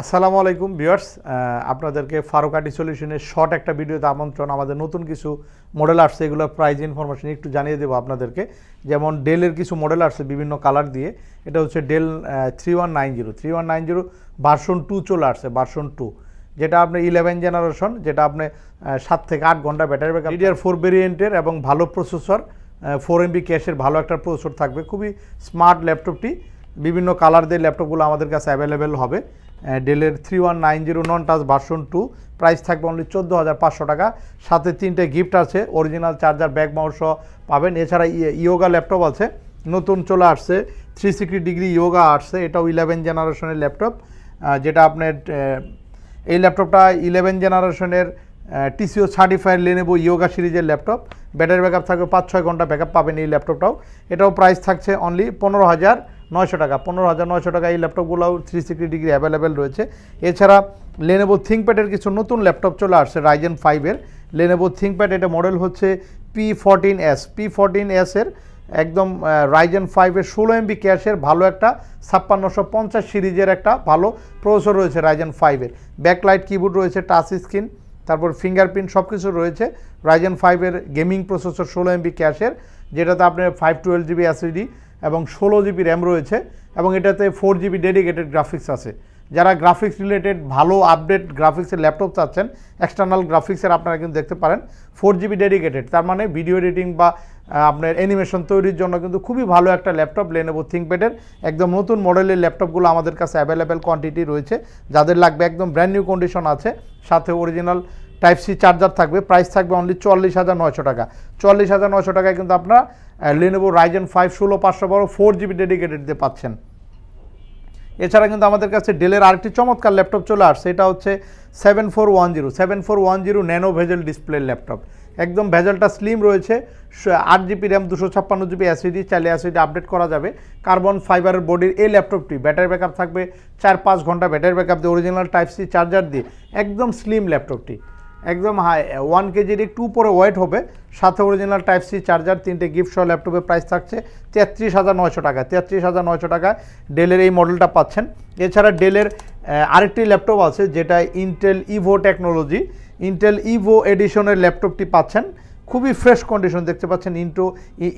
আসসালামু আলাইকুম ভিউয়ার্স আপনাদেরকে ফারুকাটি সলিউশনের শর্ট একটা ভিডিওতে আমন্ত্রণ, আমাদের নতুন কিছু মডেল আসছে এগুলোর প্রাইজ ইনফরমেশন একটু জানিয়ে দেবো আপনাদেরকে। যেমন ডেলের কিছু মডেল আসছে বিভিন্ন কালার দিয়ে, এটা হচ্ছে Dell three one nine zero three one nine zero version two চলে আসছে ভার্সন টু যেটা আপনি ইলেভেন জেনারেশন যেটা আপনি সাত থেকে আট ঘণ্টা ব্যাটারি ব্যাকআপ ডিডিআর ফোর ভেরিয়েন্টের এবং ভালো প্রসেসর ফোর এমবি ক্যাশের ভালো একটা প্রসেসর থাকবে। খুবই স্মার্ট ল্যাপটপটি বিভিন্ন কালার দিয়ে ল্যাপটপগুলো আমাদের কাছে অ্যাভেলেবেল হবে। ডেলের three one nine zero non touch version two price থাকবে অনলি চোদ্দ হাজার পাঁচশো টাকা। সাথে তিনটে গিফট আছে অরিজিনাল চার্জার ব্যাগ মাউস পাবেন। এছাড়া ইয়োগা ল্যাপটপ আছে। নতুন চলে আসছে থ্রি সিক্সটি ডিগ্রি ইয়োগা আসছে। এটাও ইলেভেন জেনারেশনের ল্যাপটপ যেটা আপনার এই ল্যাপটপটা ইলেভেন জেনারেশনের টিসিও সার্টিফাইড লেনেবো ইয়োগা সিরিজের ল্যাপটপ ব্যাটারি ব্যাকআপ থাকবে, পাঁচ ছয় ঘণ্টা ব্যাকআপ পাবেন এই ল্যাপটপটাও এটাও প্রাইস থাকছে অনলি পনেরো হাজার। নয়শো টাকা, পনেরো হাজার নয়শো টাকা এই ল্যাপটপগুলোও থ্রি সিক্সটি ডিগ্রি অ্যাভেলেবেল রয়েছে। এছাড়া লেনেবো থিঙ্কপ্যাডের কিছু নতুন ল্যাপটপ চলে আসছে রাইজেন ফাইভের লেনেবো থিঙ্কপ্যাড এটা মডেল হচ্ছে P fourteen S P fourteen এসের একদম রাইজেন ফাইভের ষোলো এমবি ক্যাশের ভালো একটা ছাপ্পান্নশো পঞ্চাশ সিরিজের একটা ভালো প্রসেসর রয়েছে রাইজেন ফাইভের ব্যাকলাইট কিবোর্ড রয়েছে টাচ স্ক্রিন তারপর ফিঙ্গারপ্রিন্ট সব কিছু রয়েছে। রাইজেন ফাইভের গেমিং প্রসেসর ষোলো এমবি ক্যাশের, যেটাতে আপনার ফাইভ টুয়েলভ জিবি এসএসডি এবং ষোলো জিবি র্যাম রয়েছে এবং এটাতে ফোর জিবি ডেডিকেটেড গ্রাফিক্স আছে। যারা গ্রাফিক্স রিলেটেড ভালো আপডেট গ্রাফিক্সের ল্যাপটপ চাচ্ছেন এক্সটার্নাল গ্রাফিক্সের আপনারা কিন্তু দেখতে পারেন। ফোর জিবি ডেডিকেটেড তার মানে ভিডিও এডিটিং বা আপনার অ্যানিমেশন তৈরির জন্য কিন্তু খুবই ভালো একটা ল্যাপটপ লেনেবো থিঙ্কপ্যাডের একদম নতুন মডেলের ল্যাপটপগুলো আমাদের কাছে অ্যাভেলেবেল কোয়ান্টিটি রয়েছে। যাদের লাগবে একদম ব্র্যান্ড নিউ কন্ডিশন আছে, সাথে অরিজিনাল টাইপ সি চার্জার থাকবে প্রাইস থাকবে অনলি চুয়াল্লিশ হাজার নয়শো টাকা। চুয়াল্লিশ হাজার নয়শো টাকায় কিন্তু আপনারা লেনেবো রাইজেন ফাইভ ষোলো পাঁচশো বারো ফোর জিবি ডেডিকেটেড দিয়ে পাচ্ছেন। এছাড়া কিন্তু আমাদের কাছে ডেলের আরেকটি চমৎকার ল্যাপটপ চলে আসছে, এটা হচ্ছে seven four one zero seven four one zero nano bezel display laptop. একদম ভেজেলটা স্লিম রয়েছে আট জিবি র্যাম দুশো ছাপ্পান্ন জিবি অ্যাসিডি চাইলে অ্যাসিডি আপডেট করা যাবে। কার্বন ফাইবারের বডির এই ল্যাপটপটি ব্যাটারি ব্যাকআপ থাকবে, চার পাঁচ ঘণ্টা ব্যাটারি ব্যাকআপ দিয়ে অরিজিনাল টাইপ সি চার্জার দিয়ে, একদম স্লিম ল্যাপটপটি। একদম হাই ওয়ান কেজির একটু উপরে ওয়েট হবে। সাথে অরিজিনাল টাইপ সি চার্জার তিনটে গিফট সহ ল্যাপটপের প্রাইস থাকছে তেত্রিশ হাজার নয়শো টাকা। তেত্রিশ হাজার নয়শো টাকায় ডেলের এই মডেলটা পাচ্ছেন। এছাড়া ডেলের আরেকটি ল্যাপটপ আছে, যেটা Intel Evo technology Intel Evo এডিশনের ল্যাপটপটি পাচ্ছেন। খুবই ফ্রেশ কন্ডিশন দেখতে পাচ্ছেন ইন্টো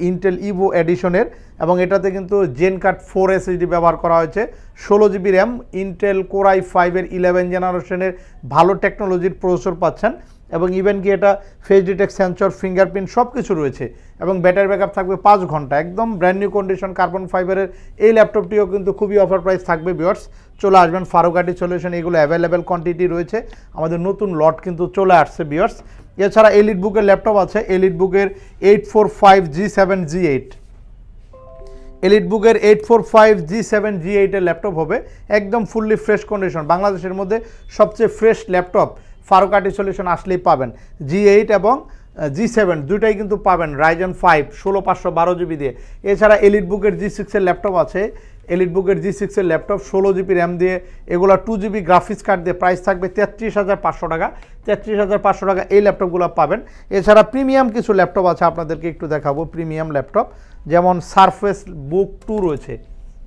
ইন্টেল ইভো এডিশনের এবং এটাতে কিন্তু জেন কার্ড ফোর এসএসডি ব্যবহার করা হয়েছে। ষোলো GB RAM Intel core i ফাইভের ইলেভেন জেনারেশনের ভালো টেকনোলজির প্রসেসর পাচ্ছেন। এবং ইভেন কি এটা ফেস ডিটেক্ট সেন্সর ফিঙ্গারপ্রিন্ট সব কিছু রয়েছে। এবং ব্যাটারি ব্যাকআপ থাকবে পাঁচ ঘণ্টা। একদম ব্র্যান্ড নিউ কন্ডিশন কার্বন ফাইবারের এই ল্যাপটপটিও কিন্তু খুবই অফার প্রাইস থাকবে বিয়ার্স চলে আসবেন ফারুকাটি সলিউশন এগুলো অ্যাভেলেবেল কোয়ান্টিটি রয়েছে। আমাদের নতুন লট কিন্তু চলে আসছে বিয়ার্স এছাড়া এলিট বুকের ল্যাপটপ আছে এলিট বুকের eight four five G seven G eight elite বুকের eight four five G seven G এইটের ল্যাপটপ হবে। একদম ফুললি ফ্রেশ কন্ডিশন বাংলাদেশের মধ্যে সবচেয়ে ফ্রেশ ল্যাপটপ ফারুকাটি সলিউশন আসলেই পাবেন। জি এইট এবং জি সেভেন দুইটাই কিন্তু পাবেন রাইজন ফাইভ ষোলো পাঁচশো বারো জিবি দিয়ে। এছাড়া এলিট বুকের জি সিক্সের ল্যাপটপ আছে। এলিট বুকের জি সিক্সের ল্যাপটপ ষোলো জিবি র্যাম দিয়ে, এগুলো টু জিবি গ্রাফিক্স কার্ড দিয়ে প্রাইস থাকবে তেত্রিশ হাজার পাঁচশো টাকা। তেত্রিশ হাজার পাঁচশো টাকা এই ল্যাপটপগুলো পাবেন। এছাড়া প্রিমিয়াম কিছু ল্যাপটপ আছে, আপনাদেরকে একটু দেখাবো। প্রিমিয়াম ল্যাপটপ যেমন সারফেস বুক টু রয়েছে।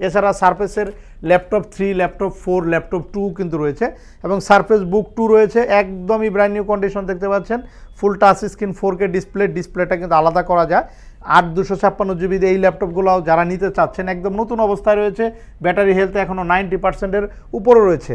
এছাড়া সারফেসের laptop three, laptop four, laptop two কিন্তু রয়েছে এবং সারফেস বুক টু রয়েছে, একদমই ব্র্যান্ড নিউ কন্ডিশন দেখতে পাচ্ছেন। Full touch screen four K display ডিসপ্লেটা কিন্তু আলাদা করা যায়। আট দুশো ছাপ্পান্ন জিবি দিয়ে এই ল্যাপটপগুলো যারা নিতে চাচ্ছেন, একদম নতুন অবস্থায় রয়েছে। ব্যাটারি হেলথ এখনও নাইনটি পার্সেন্টের উপরে রয়েছে।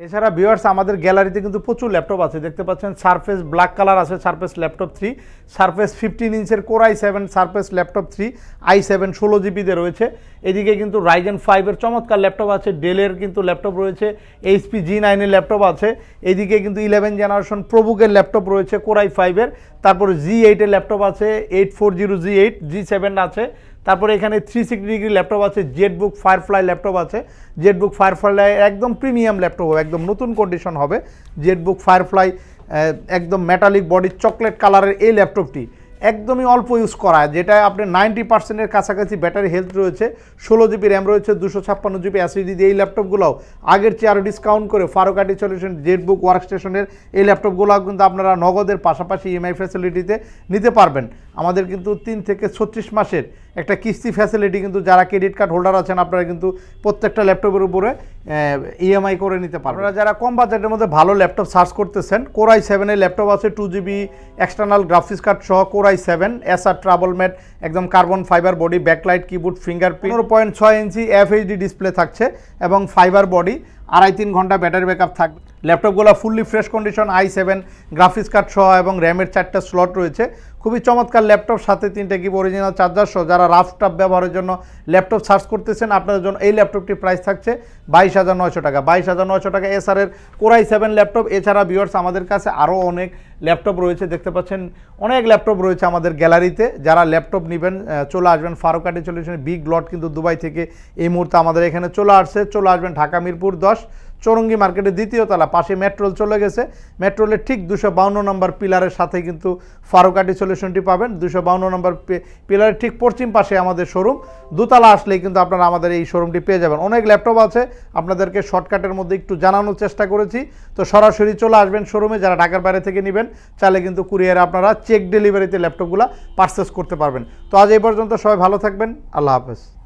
এছাড়া ভিউয়ার্স আমাদের গ্যালারিতে কিন্তু প্রচুর ল্যাপটপ আছে। দেখতে পাচ্ছেন সারফেস ব্ল্যাক কালার আছে Surface laptop three Surface fifteen ইঞ্চের core i seven Surface laptop three i seven ষোলো জিবিতে রয়েছে। এদিকে কিন্তু রাইজেন ফাইভের চমৎকার ল্যাপটপ আছে ডেলের কিন্তু ল্যাপটপ রয়েছে এইচপি জি নাইনের ল্যাপটপ আছে। এদিকে কিন্তু ইলেভেন জেনারেশন প্রবুকের ল্যাপটপ রয়েছে কোরাই ফাইভের তারপর জি এইটের ল্যাপটপ আছে eight four zero G eight G seven আছে। তারপরে এখানে থ্রি সিক্সটি ডিগ্রি ল্যাপটপ আছে জেটবুক ফায়ারফ্লাই ল্যাপটপ আছে। জেটবুক ফায়ারফ্লাই একদম প্রিমিয়াম ল্যাপটপ হবে, একদম নতুন কন্ডিশন হবে। জেটবুক ফায়ারফ্লাই একদম মেটালিক বডি চকলেট কালারের এই ল্যাপটপটি একদমই অল্প ইউজ করা, যেটা আপনার নাইনটি পার্সেন্টের কাছাকাছি ব্যাটারি হেলথ রয়েছে, ষোলো জিবি র্যাম রয়েছে, দুশো ছাপ্পান্ন জিবি অ্যাসিডি দিয়ে এই ল্যাপটপগুলোও আগের চেয়ে আরও ডিসকাউন্ট করে ফারুকাটি সলিউশন জেটবুক ওয়ার্ক স্টেশনের এই ল্যাপটপগুলো কিন্তু আপনারা নগদের পাশাপাশি ইএমআই ফ্যাসিলিটিতে নিতে পারবেন। আমাদের কিন্তু তিন থেকে ছত্রিশ মাসের একটা কিস্তি ফ্যাসিলিটি কিন্তু যারা ক্রেডিট কার্ড হোল্ডার আছেন, আপনারা কিন্তু প্রত্যেকটা ল্যাপটপের উপরে ইএমআই করে নিতে পারবেন। আপনারা যারা কম বাজেটের মধ্যে ভালো ল্যাপটপ সার্চ করতেছেন কোরাই সেভেনের ল্যাপটপ আছে two GB external graphics card সহ core i seven S R travel mate একদম carbon fibre body backlight keyboard finger পনেরো পয়েন্ট ছয় ইঞ্চি এফএইচডি ডিসপ্লে থাকছে এবং ফাইবার বডি আড়াই তিন ঘণ্টা ব্যাটারি ব্যাকআপ থাকবে। ল্যাপটপগুলো fully fresh condition i seven graphics card সহ এবং র্যামের চারটা স্লট রয়েছে। খুবই চমৎকার ল্যাপটপ, সাথে তিনটে কি অরিজিনাল চার্জার সহ। যারা রাফ টাফ ব্যবহারের জন্য ল্যাপটপ সার্চ করতেছেন, আপনাদের জন্য এই ল্যাপটপটি প্রাইস থাকছে বাইশ হাজার নয়শো টাকা। বাইশ হাজার নয়শো টাকা এসআরের কোরাই সেভেন ল্যাপটপ। এছাড়া বিওয়ার্স আমাদের কাছে আরও অনেক ল্যাপটপ রয়েছে, দেখতে পাচ্ছেন, অনেক ল্যাপটপ রয়েছে আমাদের গ্যালারিতে। যারা ল্যাপটপ নেবেন চলে আসবেন ফারুকাদে চলে আসবেন বিগ লট কিন্তু দুবাই থেকে এই মুহূর্তে আমাদের এখানে চলে আসছে। চলে আসবেন ঢাকা মিরপুর দশ চৌরঙ্গি মার্কেটের দ্বিতীয় তলা পাশে মেট্রোল চলে গেছে। মেট্রোলের ঠিক দুশো বাউন্ন নম্বর পিলারের সাথে কিন্তু ফারুকাটি সলিউশনটি পাবেন। দুশো বাউন্ন নম্বর পিলারের ঠিক পশ্চিম পাশে আমাদের শোরুম। দুতলা আসলেই কিন্তু আপনারা আমাদের এই শোরুমটি পেয়ে যাবেন। অনেক ল্যাপটপ আছে, আপনাদেরকে শর্টকাটের মধ্যে একটু জানানোর চেষ্টা করেছি। তো সরাসরি চলে আসবেন শোরুমে, যারা ঢাকার বাইরে থেকে নেবেন, চাইলে কিন্তু কুরিয়ারে আপনারা চেক ডেলিভারিতে ল্যাপটপগুলো পারচেস করতে পারবেন। তো আজ এই পর্যন্ত সবাই ভালো থাকবেন। আল্লাহ হাফেজ।